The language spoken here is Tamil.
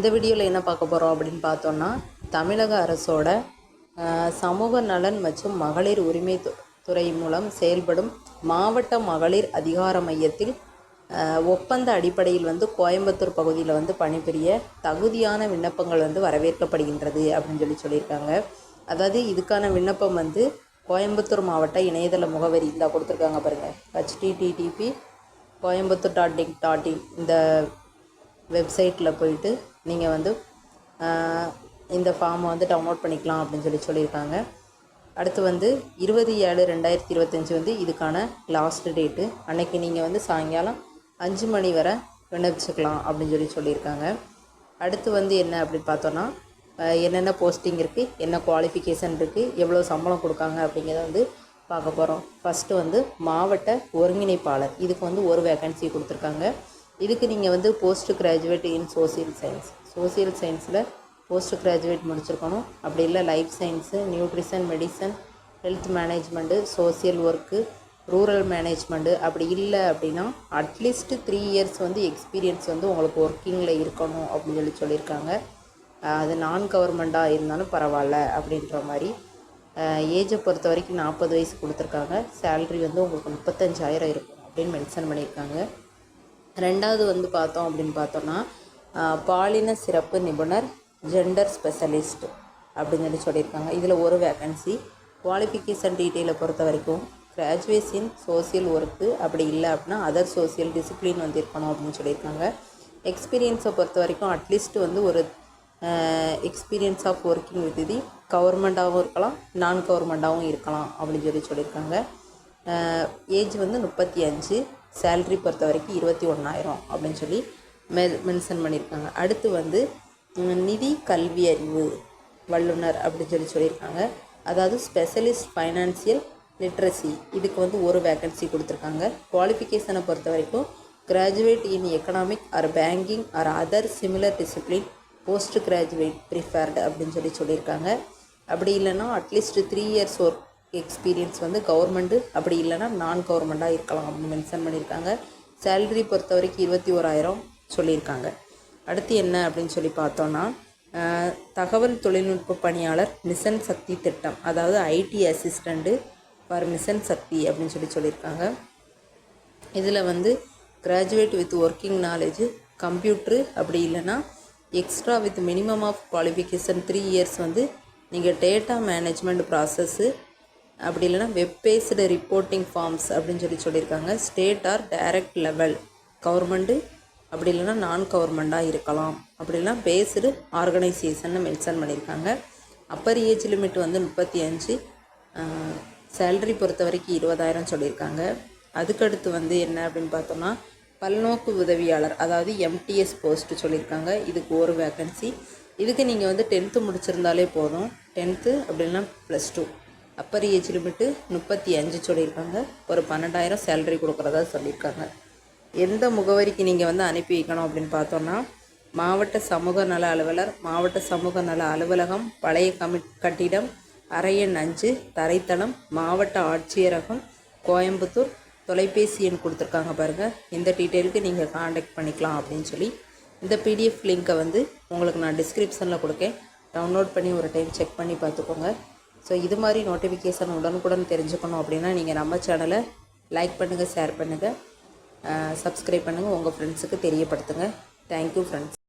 இந்த வீடியோவில் என்ன பார்க்க போகிறோம் அப்படின்னு பார்த்தோன்னா தமிழக அரசோட சமூக நலன் மற்றும் மகளிர் உரிமை துறை மூலம் செயல்படும் மாவட்ட மகளிர் அதிகார மையத்தில் ஒப்பந்த அடிப்படையில் வந்து கோயம்புத்தூர் பகுதியில் வந்து பணிபுரிய தகுதியான விண்ணப்பங்கள் வந்து வரவேற்கப்படுகின்றது அப்படின்னு சொல்லி சொல்லியிருக்காங்க. அதாவது இதுக்கான விண்ணப்பம் வந்து கோயம்புத்தூர் மாவட்ட இணையதள முகவரி இந்த கொடுத்துருக்காங்க பாருங்கள் HTTP Coimbatore dot in dot in இந்த வெப்சைட்டில் போயிட்டு நீங்கள் வந்து இந்த ஃபார்மை வந்து டவுன்லோட் பண்ணிக்கலாம் அப்படின்னு சொல்லி சொல்லியிருக்காங்க. அடுத்து வந்து இருபது ஏழு ரெண்டாயிரத்தி இருபத்தஞ்சி வந்து இதுக்கான லாஸ்ட் டேட்டு அன்னைக்கு நீங்கள் வந்து சாயங்காலம் அஞ்சு மணி வரை விண்ணப்பிச்சுக்கலாம் அப்படின்னு சொல்லி சொல்லியிருக்காங்க. அடுத்து வந்து என்ன அப்படின்னு பார்த்தோன்னா என்னென்ன போஸ்டிங் இருக்குது என்ன குவாலிஃபிகேஷன் இருக்குது எவ்வளோ சம்பளம் கொடுக்காங்க அப்படிங்கிறத வந்து பார்க்க போகிறோம் ஃபஸ்ட்டு வந்து மாவட்ட ஒருங்கிணைப்பாளர். இதுக்கு வந்து ஒரு வேகன்சி கொடுத்துருக்காங்க. இதுக்கு நீங்கள் வந்து post graduate in social science social சயின்ஸில் போஸ்ட் கிராஜுவேட் முடிச்சிருக்கணும். அப்படி இல்லை life science nutrition medicine health management social work rural management அப்படி இல்லை அப்படின்னா அட்லீஸ்ட் த்ரீ இயர்ஸ் வந்து எக்ஸ்பீரியன்ஸ் வந்து உங்களுக்கு ஒர்க்கிங்கில் இருக்கணும் அப்படின்னு சொல்லி சொல்லியிருக்காங்க. அது நான் கவர்மெண்ட்டாக இருந்தாலும் பரவாயில்ல அப்படின்ற மாதிரி. ஏஜை பொறுத்த வரைக்கும் நாற்பது வயசு கொடுத்துருக்காங்க. சேல்ரி வந்து உங்களுக்கு முப்பத்தஞ்சாயிரம் இருக்கும் அப்படின்னு மென்ஷன் பண்ணியிருக்காங்க. ரெண்டாவது வந்து பார்த்தோம் அப்படின்னு பார்த்தோன்னா பாலின சிறப்பு நிபுணர் ஜெண்டர் ஸ்பெஷலிஸ்ட் அப்படின்னு சொல்லி சொல்லியிருக்காங்க. இதில் ஒரு வேகன்சி குவாலிஃபிகேஷன் டீட்டெயிலை பொறுத்த வரைக்கும் கிராஜுவேஷன் சோசியல் ஒர்க்கு அப்படி இல்லை அப்படின்னா அதர் சோசியல் டிசிப்ளின் வந்து இருக்கணும் அப்படின்னு சொல்லியிருக்காங்க. எக்ஸ்பீரியன்ஸை பொறுத்த வரைக்கும் அட்லீஸ்ட் வந்து ஒரு எக்ஸ்பீரியன்ஸ் ஆஃப் ஒர்க்கிங் வித் இது கவர்மெண்ட்டாகவும் இருக்கலாம் நான் கவர்மெண்ட்டாகவும் இருக்கலாம் அப்படின்னு சொல்லி சொல்லியிருக்காங்க. ஏஜ் வந்து முப்பத்தி அஞ்சு. சேல்ரி பொறுத்த வரைக்கும் இருபத்தி ஒன்றாயிரம் அப்படின்னு சொல்லி மெ மென்ஷன் பண்ணியிருக்காங்க. அடுத்து வந்து நிதி கல்வி அறிவு வல்லுனர் அப்படின்னு சொல்லி சொல்லியிருக்காங்க. அதாவது ஸ்பெஷலிஸ்ட் ஃபைனான்சியல் லிட்ரஸி இதுக்கு வந்து ஒரு வேகன்சி கொடுத்துருக்காங்க. குவாலிஃபிகேஷனை பொறுத்த வரைக்கும் graduate in economic or banking or other similar discipline post graduate preferred அப்படின்னு சொல்லி சொல்லியிருக்காங்க. அப்படி இல்லைன்னா at least three years work experience வந்து கவர்மெண்ட்டு அப்படி இல்லைன்னா நான் கவர்மெண்ட்டாக இருக்கலாம் அப்படின்னு மென்ஷன் பண்ணியிருக்காங்க. சேல்ரி பொறுத்த வரைக்கும் இருபத்தி ஓராயிரம் சொல்லியிருக்காங்க. அடுத்து என்ன அப்படின்னு சொல்லி பார்த்தோன்னா தகவல் தொழில்நுட்ப பணியாளர் மிஷன் சக்தி திட்டம் அதாவது IT assistant for mission Shakti அப்படின்னு சொல்லி சொல்லியிருக்காங்க. இதில் வந்து graduate with working knowledge computer அப்படி இல்லைன்னா extra with minimum of qualification three years வந்து நீங்கள் டேட்டா மேனேஜ்மெண்ட் ப்ராசஸ்ஸு அப்படி இல்லைன்னா வெப் பேஸ்டு ரிப்போர்ட்டிங் ஃபார்ம்ஸ் அப்படின்னு சொல்லி சொல்லியிருக்காங்க. State or direct level government அப்படி இல்லைன்னா நான் கவர்மெண்ட்டாக இருக்கலாம். அப்படி இல்லைன்னா பேஸ்டு ஆர்கனைசேஷன்னு மென்ஷன் பண்ணியிருக்காங்க. அப்பர் ஏஜ் லிமிட் வந்து முப்பத்தி அஞ்சு சேலரி பொறுத்த வரைக்கும் இருபதாயிரம் சொல்லியிருக்காங்க. அதுக்கடுத்து வந்து என்ன அப்படின்னு பார்த்தோம்னா பல்நோக்கு உதவியாளர் அதாவது எம்டிஎஸ் போஸ்ட்டு சொல்லியிருக்காங்க. இதுக்கு ஒரு வேக்கன்சி இதுக்கு நீங்கள் வந்து டென்த்து முடிச்சிருந்தாலே போதும். டென்த்து அப்படின்னா plus two upper age limit முப்பத்தி அஞ்சு சொல்லியிருக்காங்க. ஒரு பன்னெண்டாயிரம் சேலரி கொடுக்குறதா சொல்லியிருக்காங்க. எந்த முகவரிக்கு நீங்கள் வந்து அனுப்பி வைக்கணும் அப்படின்னு பார்த்தோன்னா மாவட்ட சமூக நல அலுவலர் மாவட்ட சமூக நல அலுவலகம் பழைய கமி கட்டிடம் அரையன் அஞ்சு தரைத்தளம் மாவட்ட ஆட்சியரகம் கோயம்புத்தூர் தொலைபேசி எண் கொடுத்துருக்காங்க பாருங்கள் இந்த டீட்டெயிலுக்கு நீங்கள் காண்டாக்ட் பண்ணிக்கலாம் அப்படின்னு சொல்லி இந்த பிடிஎஃப் லிங்க்கை வந்து உங்களுக்கு நான் டிஸ்கிரிப்ஷனில் கொடுக்கேன். டவுன்லோட் பண்ணி ஒரு டைம் செக் பண்ணி பார்த்துக்கோங்க. ஸோ இது மாதிரி நோட்டிஃபிகேஷன் உடனுக்குடன் தெரிஞ்சுக்கணும் அப்படின்னா நீங்கள் நம்ம சேனலை லைக் பண்ணுங்கள் ஷேர் பண்ணுங்கள் சப்ஸ்கிரைப் பண்ணுங்கள் உங்கள் ஃப்ரெண்ட்ஸுக்கு தெரியப்படுத்துங்க. Thank you friends